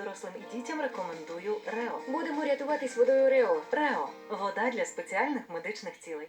дорослим і дітям рекомендую Рео. Будемо рятуватись водою Рео. Рео вода для спеціальних медичних цілей.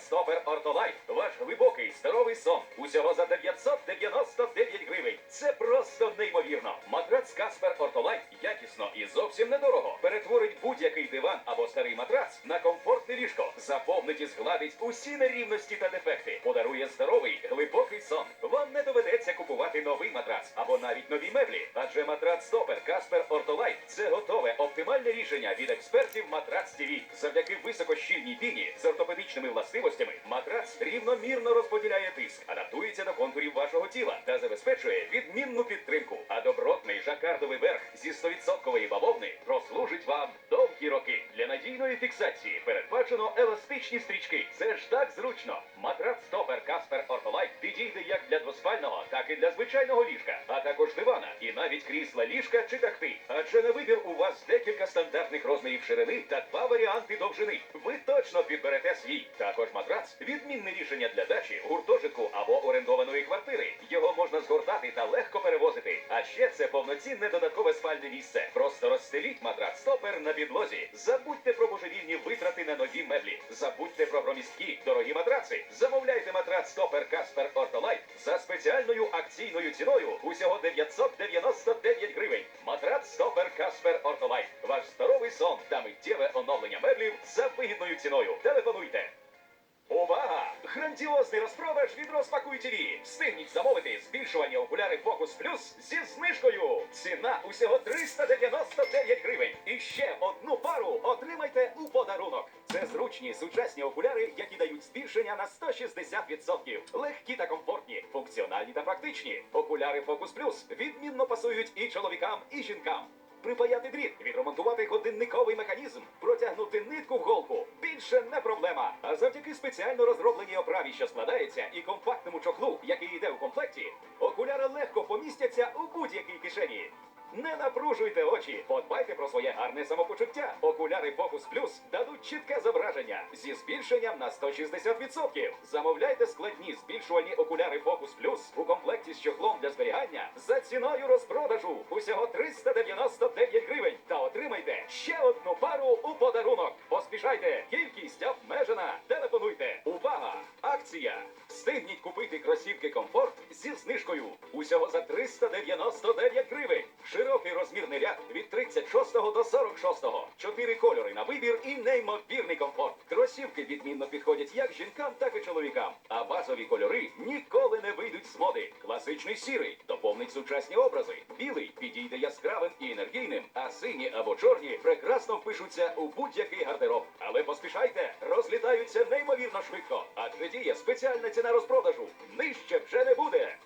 Стопер Ортолайт. Ваш глибокий здоровий сон. Усього за 999 гривень. Це просто неймовірно. Матрац Каспер Ортолайт якісно і зовсім недорого. Перетворить будь-який диван або старий матрац на комфортне ліжко. Заповнить і згладить усі нерівності та дефекти. Подарує здоровий, глибокий сон. Вам не доведеться купувати новий матрац або навіть нові меблі. Адже матрац Стопер Каспер Ортолайт це готове оптимальне рішення від експертів Матрац ТВ. Завдяки високощільній піні з ортопедичними властивостями матрац рівномірно розподіляє тиск, адаптується до контурів вашого тіла та забезпечує відмінну підтримку. А добротний жакардовий верх зі 100% бавовни прослужить вам довгі роки. Надійної фіксації передбачено еластичні стрічки. Це ж так зручно. Матрац Стопер Каспер Ортолайт підійде як для двоспального, так і для звичайного ліжка, а також дивана і навіть крісла ліжка чи тахти. Адже на вибір у вас декілька стандартних розмірів ширини та два варіанти довжини. Ви точно підберете свій. Також матрац відмінне рішення для дачі, гуртожитку або орендованої квартири. Його можна згортати та легко перевозити. А ще це повноцінне додаткове спальне місце. Просто розстеліть матрац стопер на підлозі. Забудьте про божевільні витрати на нові меблі. Забудьте про громісткі дорогі матраци. Замовляйте матрац стопер Каспер Ортолайт за спеціальною акційною ціною усього 999 гривень. Матрац стопер Каспер Ортолайт. Ваш здоровий сон та миттєве оновлення меблів за вигідною ціною. Грандіозний розпродаж від Розпакуй ТВ! Встигніть замовити збільшування окуляри Focus Plus зі знижкою. Ціна усього 399 гривень. І ще одну пару отримайте у подарунок. Це зручні сучасні окуляри, які дають збільшення на 160%. Легкі та комфортні, функціональні та практичні. Окуляри Focus Plus відмінно пасують і чоловікам, і жінкам. Припаяти дріт, відремонтувати годинниковий механізм, протягнути нитку в голку. Більше не проблема. А завдяки спеціально розробленій оправі, що складається, і компактному чохлу, який йде у комплекті, окуляри легко помістяться у будь-якій кишені. Не напружуйте очі, подбайте про своє гарне самопочуття. Окуляри Focus Plus дадуть чітке зображення зі збільшенням на 160%. Замовляйте складні збільшувальні окуляри Focus Plus у комплекті з чохлом для зберігання за ціною розпродажу усього 399 гривень. Та отримайте ще одну пару у подарунок. Поспішайте, кількість обмежена. Телефонуйте. Увага! Акція! Встигніть купити кросівки комфорт зі знижкою. Усього за 399 гривень. Розмірний ряд від 36 до 46. Чотири кольори на вибір і неймовірний комфорт. Кросівки відмінно підходять як жінкам, так і чоловікам. А базові кольори ніколи не вийдуть з моди. Класичний сірий доповнить сучасні образи. Білий підійде яскравим і енергійним, а сині або чорні прекрасно впишуться у будь-який гардероб. Але поспішайте, розлітаються неймовірно швидко. Адже діє спеціальна ціна розпродажу. Нижче вже не буде.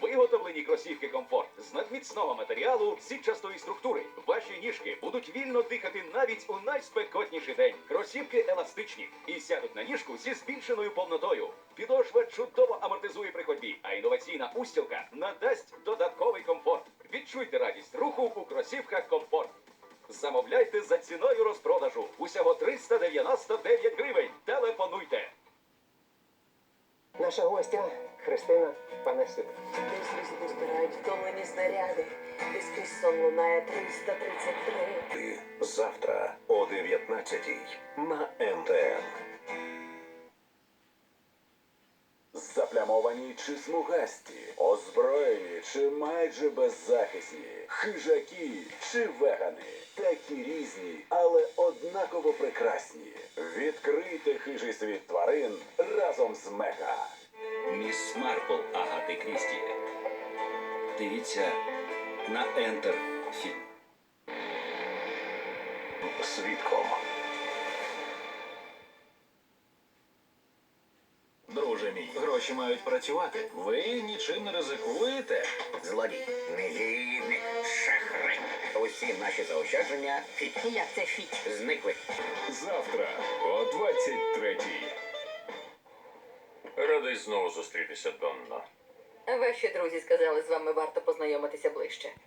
Виготовлені кросівки комфорт з надміцного матеріалу сітчастої структури. Ваші ніжки будуть вільно дихати навіть у найспекотніший день. Кросівки еластичні і сядуть на ніжку зі збільшеною повнотою. Підошва чудово амортизує при ходьбі, а інноваційна устілка надасть додатковий комфорт. Відчуйте радість руху у кросівках комфорт. Замовляйте за ціною розпродажу. Усього 399 гривень. Телефонуйте. Наша гостя Христина Панасюк. Десь лісу збирають втомлені снаряди, і скрізь сон лунає 333. Завтра о 19 на НТН. Заплямовані чи смугасті, озброєні чи майже беззахисні, хижаки чи вегани. Такі різні, але однаково прекрасні. Відкрийте хижий світ тварин разом з Мега. Міс Марпл Агати Крісті. Дивіться на Ентер фільм. Свідком. Друже мій, гроші мають працювати. Ви нічим не ризикуєте. Злодій, негідник, шахрай. Всі наші заощадження фіт. Як це фіч? Зникли. Завтра о 23-й. Радий знову зустрітися, Донна. Ваші друзі сказали, з вами варто познайомитися ближче.